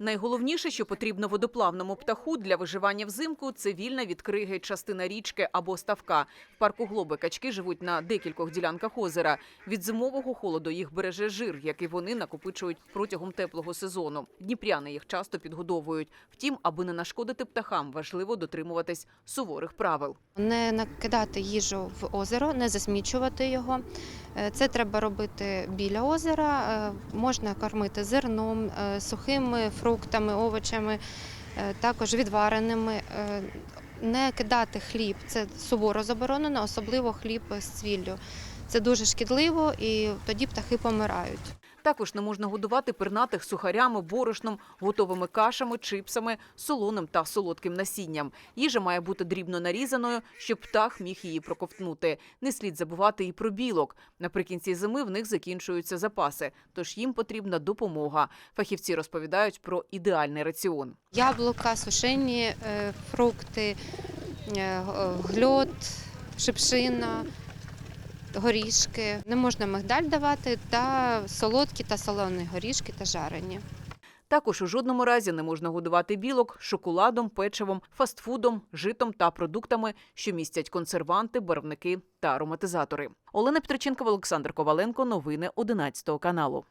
Найголовніше, що потрібно водоплавному птаху для виживання взимку, це вільна від криги частина річки або ставка. В парку Глоби качки живуть на декількох ділянках озера. Від зимового холоду їх береже жир, який вони накопичують протягом теплого сезону. Дніпряни їх часто підгодовують. Втім, аби не нашкодити птахам, важливо дотримуватись суворих правил. Не накидати їжу в озеро, не засмічувати його. Е, Це треба робити біля озера. Е, Можна кормити зерном, е, сухими фруктами, овочами, також відвареними. Не кидати хліб це суворо заборонено, особливо хліб з цвіллю. Це дуже шкідливо і тоді птахи помирають. Також не можна годувати пернатих сухарями, борошном, готовими кашами, чипсами, солоним та солодким насінням. Їжа має бути дрібно нарізаною, щоб птах міг її проковтнути. Не слід забувати і про білок. Наприкінці зими в них закінчуються запаси, тож їм потрібна допомога. Фахівці розповідають про ідеальний раціон. Яблука, сушені е, фрукти, е, гльот, шипшина, горішки. Не можна мигдаль давати та солодкі та солоні горішки та жарені. Також у жодному разі не можна годувати білок шоколадом, печивом, фастфудом, житом та продуктами, що містять консерванти, барвники та ароматизатори. Олена Петриченкова, Олександр Коваленко. Новини 11 каналу.